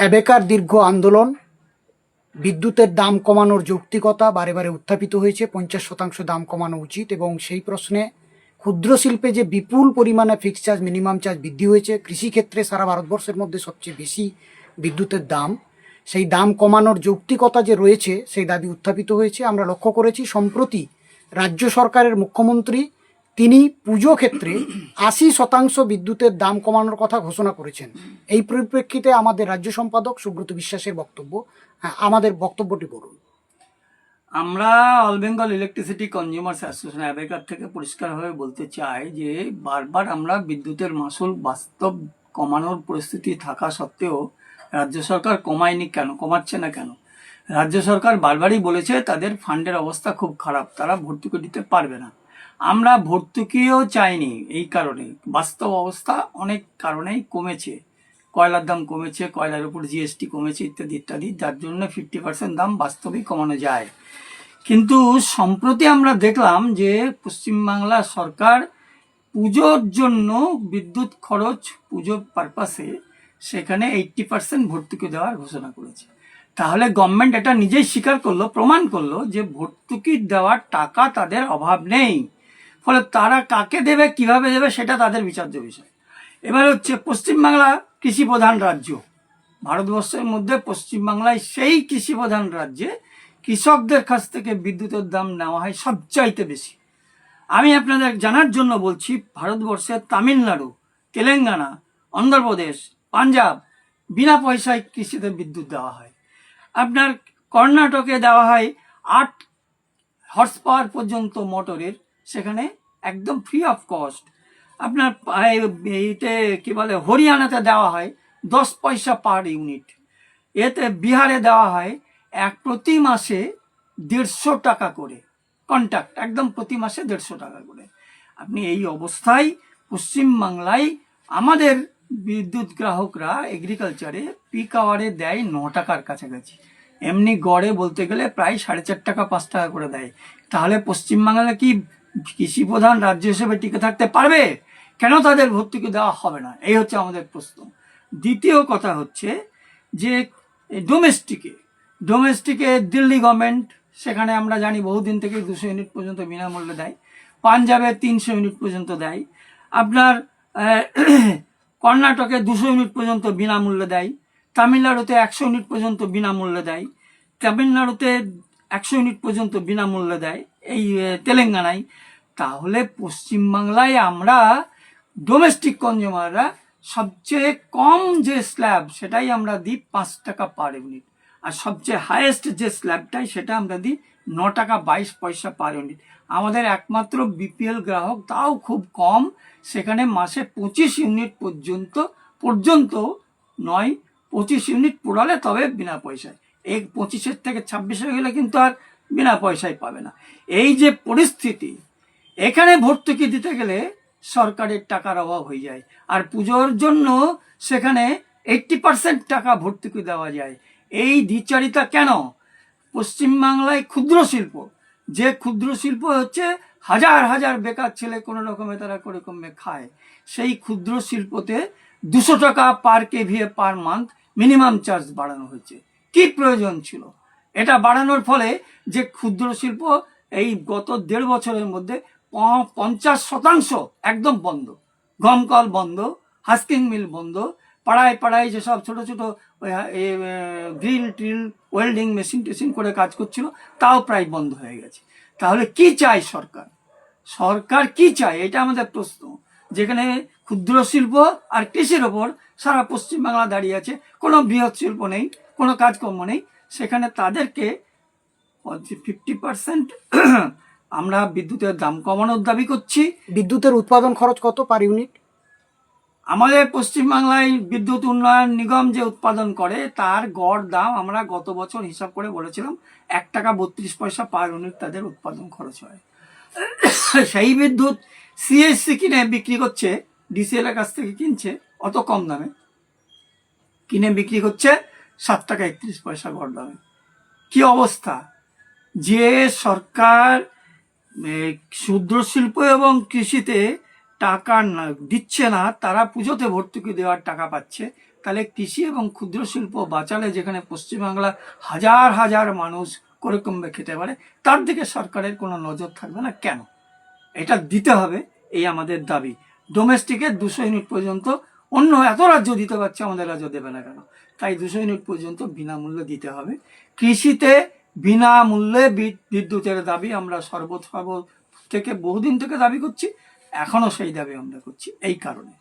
অ্যাবেকার দীর্ঘ আন্দোলন, বিদ্যুতের দাম কমানোর যৌক্তিকতা বারে বারে উত্থাপিত হয়েছে, পঞ্চাশ শতাংশ দাম কমানো উচিত এবং সেই প্রশ্নে ক্ষুদ্র শিল্পে যে বিপুল পরিমাণে ফিক্সড চার্জ মিনিমাম চার্জ বৃদ্ধি হয়েছে, কৃষিক্ষেত্রে সারা ভারতবর্ষের মধ্যে সবচেয়ে বেশি বিদ্যুতের দাম। সেই দাম কমানোর যৌক্তিকতা যে রয়েছে, সেই দাবি উত্থাপিত হয়েছে। আমরা লক্ষ্য করেছি, সম্প্রতি রাজ্য সরকারের মুখ্যমন্ত্রী তিনি পুজো ক্ষেত্রে আশি শতাংশ বিদ্যুতের দাম কমানোর কথা ঘোষণা করেছেন। এই পরিপ্রেক্ষিতে আমাদের রাজ্য সম্পাদক সুব্রত বিশ্বাসের বক্তব্য আমাদের বক্তব্যটি বলুন আমরা all Bengal electricity consumers association অ্যাবেকার থেকে পরিষ্কারভাবে বলতে চাই যে, বারবার আমরা বিদ্যুতের মাসুল বাস্তব কমানোর পরিস্থিতি থাকা সত্ত্বেও রাজ্য সরকার কমায়নি কেন, কমাচ্ছে না কেন? রাজ্য সরকার বারবারই বলেছে, তাদের ফান্ডের অবস্থা খুব খারাপ, তারা ভর্তুকি দিতে পারবে না। আমরা ভর্তুকিও চাইনি এই কারণে। বাস্তব অবস্থা অনেক কারণেই কমেছে। কয়লার দাম কমেছে, কয়লার উপর জিএসটি কমেছে ইত্যাদি ইত্যাদি, যার জন্য ফিফটি পার্সেন্ট দাম বাস্তবেই কমানো যায়। কিন্তু সম্প্রতি আমরা দেখলাম যে পশ্চিমবাংলা সরকার পুজোর জন্য বিদ্যুৎ খরচ পুজো পারপাসে সেখানে এইট্টি পার্সেন্ট ভর্তুকি দেওয়ার ঘোষণা করেছে। তাহলে গভর্নমেন্ট এটা নিজেই স্বীকার করল, প্রমাণ করল যে ভর্তুকি দেওয়ার টাকা তাদের অভাব নেই। ফলে তারা কাকে দেবে, কীভাবে দেবে সেটা তাদের বিচার্য বিষয়। এবার হচ্ছে পশ্চিমবাংলা কৃষি প্রধান রাজ্য। ভারতবর্ষের মধ্যে পশ্চিমবাংলায় সেই কৃষি প্রধান রাজ্যে কৃষকদের কাছ থেকে বিদ্যুতের দাম নেওয়া হয় সবচাইতে বেশি। আমি আপনাদের জানার জন্য বলছি ভারতবর্ষের তামিলনাড়ু, তেলেঙ্গানা, অন্ধ্রপ্রদেশ, পাঞ্জাব বিনা পয়সায় কৃষিতে বিদ্যুৎ দেওয়া হয়। আপনার কর্ণাটকে দেওয়া হয় আট হর্স পাওয়ার পর্যন্ত মোটরের সেখানে একদম ফ্রি অফ কস্ট আপনার এইতে কি বলে, হরিয়ানাতে দেওয়া হয় দশ পয়সা পার ইউনিট এতে বিহারে দেওয়া হয় এক প্রতি মাসে দেড়শো টাকা করে। কন্ট্যাক্ট একদম প্রতি মাসে দেড়শো টাকা করে। আপনি এই অবস্থায় পশ্চিমবাংলায় আমাদের বিদ্যুৎ গ্রাহকরা এগ্রিকালচারে পিক আওয়ারে দেয় ন টাকার কাছাকাছি। এমনি গড়ে বলতে গেলে প্রায় সাড়ে চার টাকা, পাঁচ টাকা করে দেয়। তাহলে পশ্চিমবাংলা কি কৃষি প্রধান রাজ্য হিসেবে টিকে থাকতে পারবে? কেন তাদের ভর্তুকি দেওয়া হবে না? এই হচ্ছে আমাদের প্রশ্ন। দ্বিতীয় কথা হচ্ছে যে ডোমেস্টিকে ডোমেস্টিকে দিল্লি গভর্নমেন্ট সেখানে আমরা জানি বহুদিন থেকে দুশো ইউনিট পর্যন্ত বিনামূল্যে দেয়, পাঞ্জাবে তিনশো ইউনিট পর্যন্ত দেয়, আপনার কর্ণাটকে দুশো ইউনিট পর্যন্ত বিনামূল্যে দেয়, তামিলনাড়ুতে একশো ইউনিট পর্যন্ত বিনামূল্যে দেয়, তামিলনাড়ুতে একশো ইউনিট পর্যন্ত বিনামূল্যে দেয় এই তেলেঙ্গানায়। তাহলে পশ্চিমবাংলায় আমরা ডোমেস্টিক কনজিউমাররা সবচেয়ে কম যে স্ল্যাব সেটাই আমরা দিই পাঁচ টাকা পার ইউনিট আর সবচেয়ে হায়েস্ট যে স্ল্যাবটাই সেটা আমরা দিই ন টাকা বাইশ পয়সা পার ইউনিট আমাদের একমাত্র বিপিএল গ্রাহক, তাও খুব কম। সেখানে মাসে পঁচিশ ইউনিট পর্যন্ত পর্যন্ত নয়, পঁচিশ ইউনিট পুরালে তবে বিনা পয়সায়। এই পঁচিশের থেকে ছাব্বিশে গেলে কিন্তু আর বিনা পয়সায় পাবে না। এই যে পরিস্থিতি, এখানে ভর্তুকি দিতে গেলে সরকারের টাকার অভাব হয়ে যায়। আর পুজোর জন্য সেখানে এইট্টি পার্সেন্ট টাকা ভর্তুকি দেওয়া যায়। এই দ্বিচারিতা কেন? পশ্চিমবাংলায় ক্ষুদ্র শিল্প, যে ক্ষুদ্র শিল্প হচ্ছে হাজার হাজার বেকার ছেলে কোনো রকমে তারা করে কমে খায়। সেই ক্ষুদ্র শিল্পতে দুশো টাকা per KVA per month minimum charge বাড়ানো হয়েছে। কি প্রয়োজন ছিল? এটা বাড়ানোর ফলে যে ক্ষুদ্র শিল্প এই গত দেড় বছরের মধ্যে পঞ্চাশ শতাংশ একদম বন্ধ। গমকল বন্ধ, হাস্কিং মিল বন্ধ, পাড়ায় পাড়ায় যেসব ছোট ছোট গ্রিল ট্রিল, ওয়েল্ডিং মেশিন টেশিন করে কাজ করছিল, তাও প্রায় বন্ধ হয়ে গেছে। তাহলে কি চায় সরকার? সরকার কি চায়? এটা আমাদের প্রশ্ন। যেখানে ক্ষুদ্র শিল্প আর কৃষির ওপর সারা পশ্চিমবাংলা দাঁড়িয়ে আছে, কোনো বৃহৎ শিল্প নেই, কোনো কাজকর্ম নেই। সেখানে তাদেরকে ফিফটি পার্সেন্ট আমরা বিদ্যুতের দাম কমানোর দাবি করছি। বিদ্যুতের উৎপাদন খরচ কত পার ইউনিট? আমাদের পশ্চিমবাংলায় বিদ্যুৎ উন্নয়ন নিগম যে উৎপাদন করে তার গড় দাম আমরা গত বছর হিসাব করে বলেছিলাম এক টাকা বত্রিশ পয়সা পার ইউনিট তাদের উৎপাদন খরচ হয়। সেই বিদ্যুৎ সিএসসি কিনে বিক্রি করছে ডিসিএল এর কাছ থেকে কিনছে অত কম দামে। কিনে বিক্রি করছে সাত টাকা একত্রিশ পয়সা গড় দামে কি অবস্থা? যে সরকার ক্ষুদ্র শিল্প এবং কৃষিতে টাকা দিচ্ছে না, তারা পুজোতে ভর্তুকি দেওয়ার টাকা পাচ্ছে। তাহলে কৃষি এবং ক্ষুদ্র শিল্প বাঁচালে যেখানে পশ্চিমবাংলা হাজার হাজার মানুষ করে কমবে খেতে পারে, তার দিকে সরকারের কোনো নজর থাকবে না কেন? এটা দিতে হবে, এই আমাদের দাবি। ডোমেস্টিকের দুশো ইউনিট পর্যন্ত অন্য এত রাজ্য দিতে পারছে, আমাদের রাজ্য দেবে না কেন? তাই দুশো ইউনিট পর্যন্ত বিনামূল্যে দিতে হবে। কৃষিতে বিনামূল্যে বিদ্যুতের দাবি আমরা সর্বসর্ব সর্ব থেকে বহুদিন থেকে দাবি করছি। এখনও সেই দাবি আমরা করছি। এই কারণে।